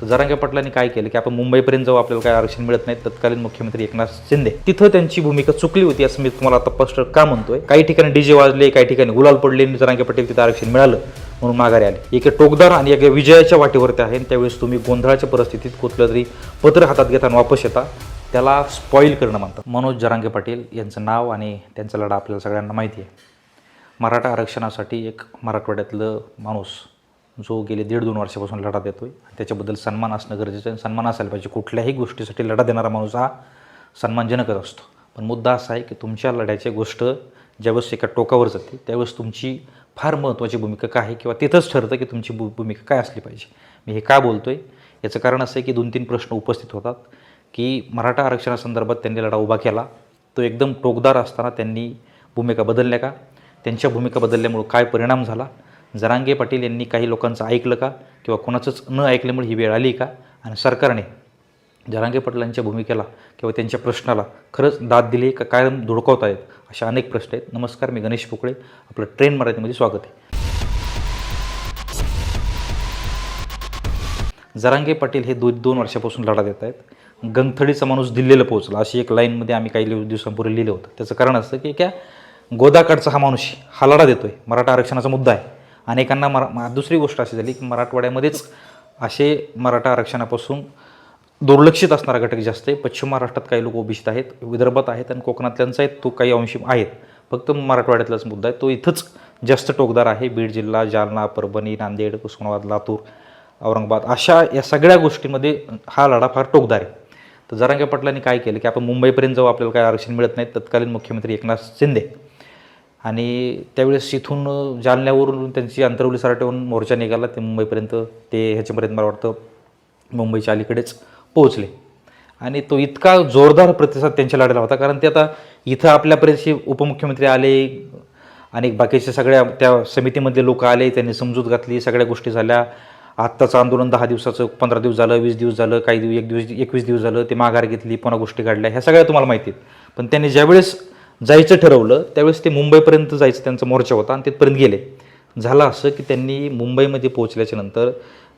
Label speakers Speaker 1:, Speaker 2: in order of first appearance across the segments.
Speaker 1: तर जरांगे पाटलांनी काय केलं की आपण मुंबईपर्यंत जाऊ आपल्याला काय आरक्षण मिळत नाही. तत्कालीन मुख्यमंत्री एकनाथ शिंदे. तिथं त्यांची भूमिका चुकली होती असं मी तुम्हाला आता स्पष्ट का म्हणतोय? काही ठिकाणी डीजे वाजले काही ठिकाणी गुलाल पडले आणि जरांगे पाटील तिथं आरक्षण मिळालं म्हणून माघारी आले. एक टोकदार आणि एक विजयाच्या वाटेवरती आहे आणि त्यावेळेस तुम्ही गोंधळाच्या परिस्थितीत कुठलं तरी पत्र हातात घेता आणि वापस येता. त्याला स्पॉईल करणं म्हणतात. मनोज जरांगे पाटील यांचं नाव आणि त्यांचा लढा आपल्याला सगळ्यांना माहिती आहे. मराठा आरक्षणासाठी एक मराठवाड्यातलं माणूस जो गेले दीड दोन वर्षापासून लढा देतोय. त्याच्याबद्दल सन्मान असणं गरजेचं आहे. सन्मान असायला पाहिजे. कुठल्याही गोष्टीसाठी लढा देणारा माणूस हा सन्मानजनकच असतो. पण मुद्दा असा आहे की तुमच्या लढ्याची गोष्ट ज्यावेळेस एका टोकावर जाते त्यावेळेस तुमची फार महत्त्वाची भूमिका काय आहे किंवा तिथंच ठरतं की तुमची भू भूमिका काय असली पाहिजे. मी हे का बोलतो आहे याचं कारण असं आहे की दोन तीन प्रश्न उपस्थित होतात की मराठा आरक्षणासंदर्भात त्यांनी लढा उभा केला. तो एकदम टोकदार असताना त्यांनी भूमिका बदलल्या का? त्यांच्या भूमिका बदलल्यामुळं काय परिणाम झाला? जरांगे पाटील यांनी काही लोकांचं ऐकलं का? किंवा कोणाचंच न ऐकल्यामुळे ही वेळ आली का? आणि सरकारने जरांगे पाटलांच्या भूमिकेला किंवा त्यांच्या प्रश्नाला खरंच दाद दिली का कायम धुडकवत आहेत अशा अनेक प्रश्न आहेत. नमस्कार मी गणेश पोकळे. आपलं ट्रेन मराठीमध्ये स्वागत आहे. जरांगे पाटील हे दो दोन वर्षापासून लढा देत आहेत. गंगथडीचा माणूस दिल्लीला पोहोचला. अशी एक लाईनमध्ये आम्ही काही दिवसांपूर्वी लिहिलं होतं. त्याचं कारण असतं की क्या? गोदाकडचा हा माणूस हा लढा देतोय. मराठा आरक्षणाचा मुद्दा आहे. अनेकांना मरा मा- दुसरी गोष्ट अशी झाली की मराठवाड्यामध्येच असे मराठा आरक्षणापासून दुर्लक्षित असणारा घटक जास्त आहे. पश्चिम महाराष्ट्रात काही लोक ओबीसीत आहेत विदर्भात आहेत आणि कोकणातल्यांचा आहेत तो काही अंशी आहेत. फक्त मराठवाड्यातलाच मुद्दा आहे. तो इथंच जास्त टोकदार आहे. बीड जिल्हा जालना परभणी नांदेड उस्मानाबाद लातूर औरंगाबाद अशा या सगळ्या गोष्टींमध्ये हा लढा फार टोकदार आहे. तर जरांगे पाटलांनी काय केलं की आपण मुंबईपर्यंत जाऊ आपल्याला काय आरक्षण मिळत नाही. तत्कालीन मुख्यमंत्री एकनाथ शिंदे आणि त्यावेळेस इथून जालन्यावरून त्यांची अंतरवली सराटेवरून मोर्चा निघाला. ते मुंबईपर्यंत ते ह्याच्यापर्यंत मला वाटतं मुंबईच्या अलीकडेच पोहोचले. आणि तो इतका जोरदार प्रतिसाद त्यांच्या लढ्याला होता. कारण ते आता इथं आपल्यापर्यंत उपमुख्यमंत्री आले आणि बाकीचे सगळ्या त्या समितीमधले लोक आले त्यांनी समजूत घातली सगळ्या गोष्टी झाल्या. आत्ताचं आंदोलन दहा दिवसाचं पंधरा दिवस झालं वीस दिवस झालं काही दिवस एक दिवस एकवीस दिवस झालं ते माघार घेतली पुन्हा गोष्टी काढल्या. ह्या सगळ्या तुम्हाला माहिती आहेत. पण त्यांनी ज्यावेळेस जायचं ठरवलं त्यावेळेस ते मुंबईपर्यंत जायचं त्यांचा मोर्चा होता आणि तिथपर्यंत गेले. झालं असं की त्यांनी मुंबईमध्ये पोहोचल्याच्या नंतर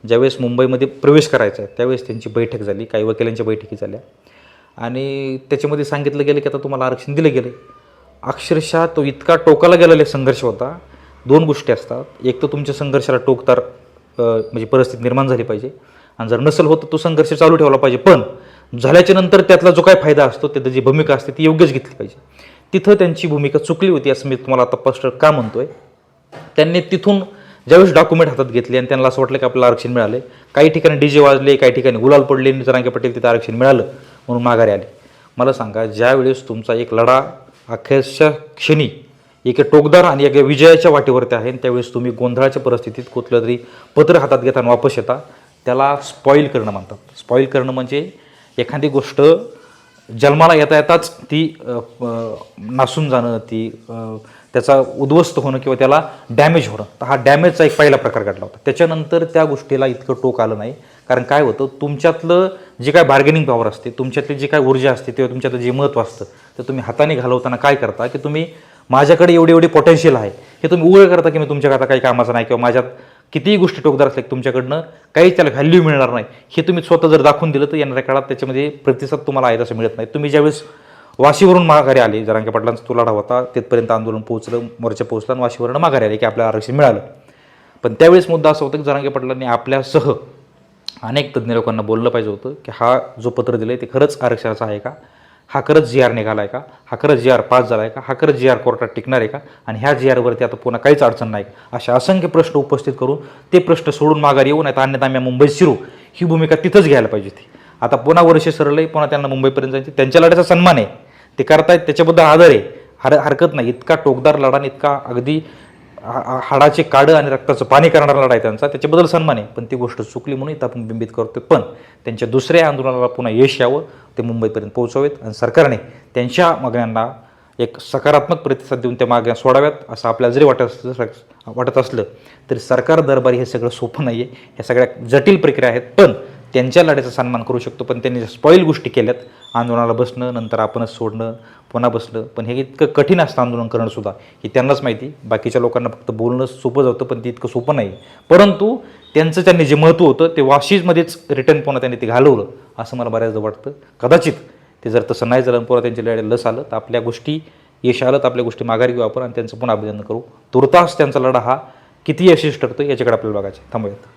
Speaker 1: ज्यावेळेस मुंबईमध्ये प्रवेश करायचा आहे त्यावेळेस त्यांची बैठक झाली काही वकिलांच्या बैठकी झाल्या. आणि त्याच्यामध्ये सांगितलं गेलं की आता तुम्हाला आरक्षण दिलं गेलं अक्षरशः तो इतका टोकाला गेलेला संघर्ष होता. दोन गोष्टी असतात. एक तर तुमच्या संघर्षाला टोकदार म्हणजे परिस्थिती निर्माण झाली पाहिजे. आणि जर नसेल होतं तो संघर्ष चालू ठेवला पाहिजे. पण झाल्याच्यानंतर त्यातला जो काय फायदा असतो त्याची जी भूमिका असते ती योग्यच घेतली पाहिजे. तिथं त्यांची भूमिका चुकली होती असं मी तुम्हाला आता स्पष्ट का म्हणतोय? त्यांनी तिथून ज्यावेळेस डॉक्युमेंट हातात घेतले आणि त्यांना असं वाटलं की आपल्याला आरक्षण मिळाले काही ठिकाणी डीजे वाजले काही ठिकाणी गुलाल पडले आणि जरांगे तिथं आरक्षण मिळालं म्हणून माघारी आले. मला सांगा ज्यावेळेस तुमचा एक लढा अखेरच्या क्षणी एक टोकदार आणि एक विजयाच्या वाटेवरती आहे त्यावेळेस तुम्ही गोंधळाच्या परिस्थितीत कुठलं तरी पत्र हातात घेता आणि वापस येता त्याला स्पॉईल करणं म्हणतात. स्पॉईल करणं म्हणजे एखादी गोष्ट जन्माला येता येताच ती नासून जाणं ती त्याचा उद्ध्वस्त होणं किंवा त्याला डॅमेज होणं. तर हा डॅमेजचा एक पहिला प्रकार घडला होता. त्याच्यानंतर त्या गोष्टीला इतकं टोक आलं नाही. कारण काय होतं तुमच्यातलं जे काय बार्गेनिंग पॉवर असते तुमच्यातली जी काय ऊर्जा असते किंवा तुमच्यातलं जे महत्त्व असतं तर तुम्ही हाताने घालवताना काय करता की तुम्ही माझ्याकडे एवढी एवढी पोटेन्शियल आहे हे तुम्ही उघड करता की मी तुमच्या काही कामाचं नाही किंवा माझ्यात कितीही गोष्टी टोकदार असल्या तुमच्याकडनं काहीच त्याला व्हॅल्यू मिळणार नाही. हे तुम्ही स्वतः जर दाखवून दिलं तर येणाऱ्या काळात त्याच्यामध्ये प्रतिसाद तुम्हाला आहे तसं मिळत नाही. तुम्ही ज्यावेळेस वाशीवरून माघारी आले जरांगे पाटलांचा तो लढा होता तिथपर्यंत आंदोलन पोहोचलं मोर्चा पोहोचला आणि वाशीवरून माघारी आले की आपल्याला आरक्षण मिळालं. पण त्यावेळेस मुद्दा असा होता की जरांगे पाटलांनी आपल्यासह अनेक तज्ज्ञ लोकांना बोललं पाहिजे होतं की हा जो पत्र दिलं आहे ते खरंच आरक्षणाचं आहे का? हा खरंच जी आर निघाला आहे का? हा खरंच जी आर पास झाला आहे का? हा खरंच जी आर कोर्टात टिकणार आहे का? आणि ह्या जी आरवरती आता पुन्हा काहीच अडचण नाही अशा असंख्य प्रश्न उपस्थित करून ते प्रश्न सोडून माघारी येऊ नाही अन्यथा आम्ही मुंबईत शिरू. ही भूमिका तिथंच घ्यायला पाहिजे ती. आता पुन्हा वर्ष सरळ आहे पुन्हा त्यांना मुंबईपर्यंत जायचे त्यांच्या लढ्याचा सन्मान आहे. ते करतायत त्याच्याबद्दल आदर आहे. हर हरकत नाही. इतका टोकदार लढा आणि इतका अगदी हा- हाडाचे काडं आणि रक्ताचं पाणी करणारा लढा त्यांचा. त्याच्याबद्दल सन्मान आहे. पण ती गोष्ट चुकली म्हणून इथं आपण बिंबित करतो पण त्यांच्या दुसऱ्या आंदोलनाला पुन्हा यश यावं ते मुंबईपर्यंत पोहोचावेत आणि सरकारने त्यांच्या मागण्यांना एक सकारात्मक प्रतिसाद देऊन त्या मागण्या सोडाव्यात असं आपल्याला जरी वाटत असलं वाटत असलं तरी सरकार दरबारी हे सगळं सोपं नाही आहे ह्या सगळ्या जटिल प्रक्रिया आहेत. पण त्यांच्या लढ्याचा सन्मान करू शकतो पण त्यांनी स्पॉईल गोष्टी केल्यात आंदोलनाला बसणं नंतर आपणच सोडणं पुन्हा बसलं पण हे इतकं कठीण असतं आंदोलन करणंसुद्धा हे त्यांनाच माहिती बाकीच्या लोकांना फक्त बोलणं सोपं जातं पण ते इतकं सोपं नाही. परंतु त्यांचं त्यांनी जे महत्त्व होतं ते वाशीजमध्येच रिटर्न पुन्हा त्यांनी ते घालवलं असं मला बऱ्याचदा वाटतं. कदाचित ते जर तसं नाही झालं पुन्हा त्यांच्या लढ्या लस आलं तर आपल्या गोष्टी यश आलं तर आपल्या गोष्टी माघारी घेऊ आपण आणि त्यांचं पुन्हा अभिनंदन करू. तुर्तास त्यांचा लढा हा किती यशस्वी ठरतो याच्याकडे आपल्याला बघायचं थांबूयात.